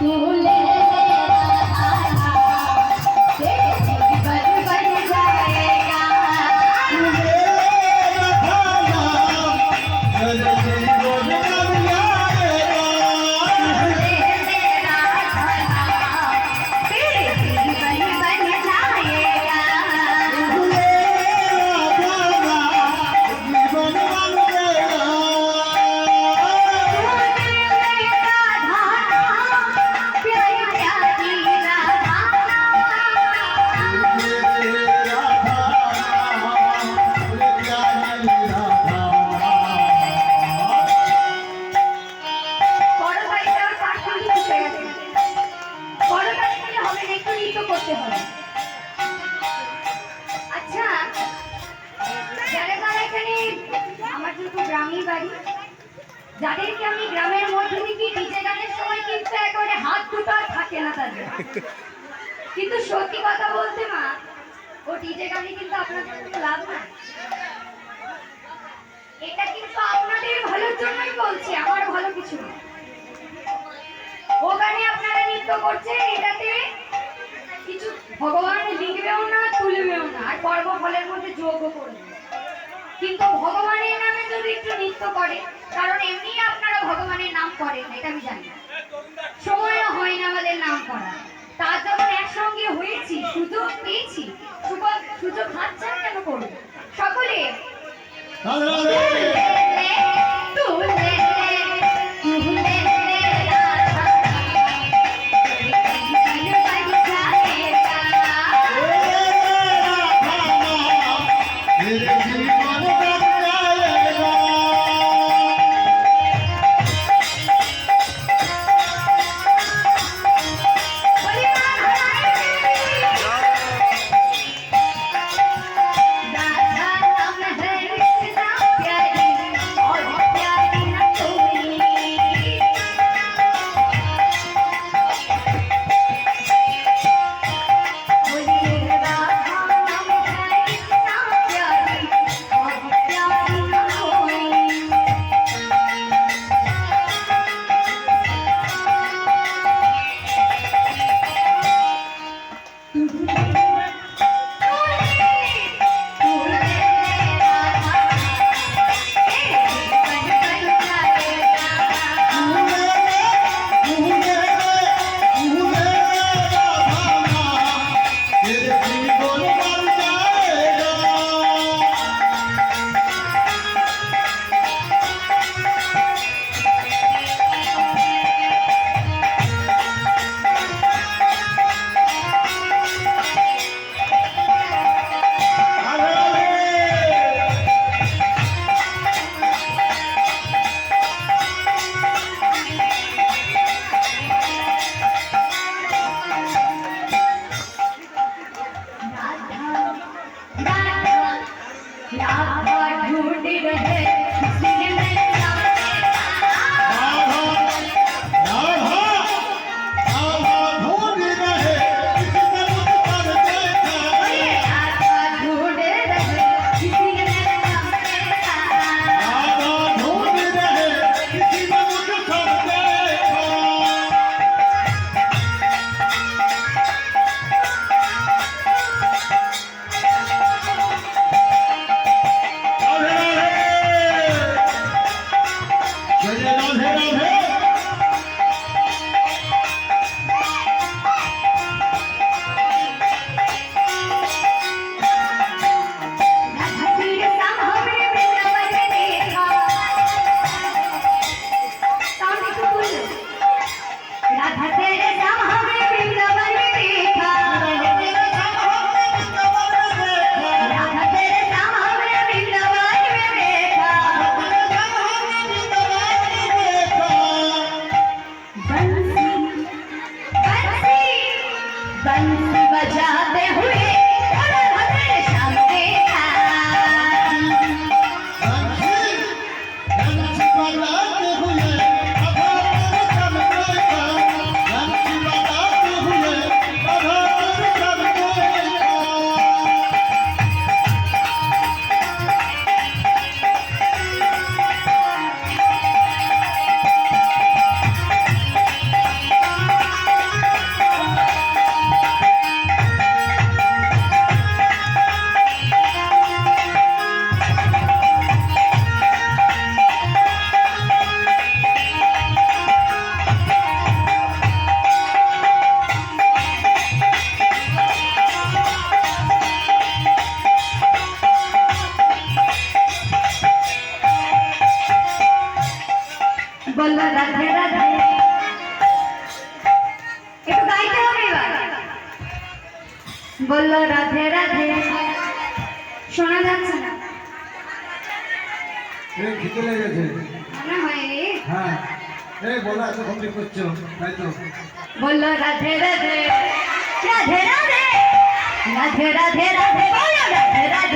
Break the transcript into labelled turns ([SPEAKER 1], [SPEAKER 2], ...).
[SPEAKER 1] Mm-hmm. বাড়ি। যাদেরকে আমি গ্রামের মধ্যে গানের সময় কিন্তু একেবারে হাত দুটো আর থাকে না তাদের। কিন্তু সত্যি কথা বলতে মা, ও ডিজে গানে কিন্তু আপনাদের কোনো লাভ না এটা কিন্তু আপনাদের ভালোর জন্যই বলছি, আমার ভালো কিছু না। ও গানে আপনারা নৃত্য করছেন, এটাতে কিছু ভগবান লিখবেও না, তুলবেও না, আর কর্ম ফলের মধ্যে যোগও করবে। কিন্তু ভগবানের নামে যদি একটু নৃত্য করে, কারণ এমনি আপনারা ভগবানের নাম করেন এটা আমি জানি না। সময়ও হয় না আমাদের নাম করা। তার যখন একসঙ্গে হয়েছি, সুযোগ পেয়েছি সুযোগ হাতছাড়া কেন করব? সকলে Thank you. বলল রাধে রাধে। শোনা যাচ্ছে না।
[SPEAKER 2] এই খিদে লেগেছে।
[SPEAKER 1] মনে হয় রাধে
[SPEAKER 2] হ্যাঁ। এই বলো এত রাধে করছ? তাই তো।
[SPEAKER 1] রাধে রাধে রাধে। রাধে রাধে। রাধে রাধে রাধে। বলো রাধে রাধে রাধে।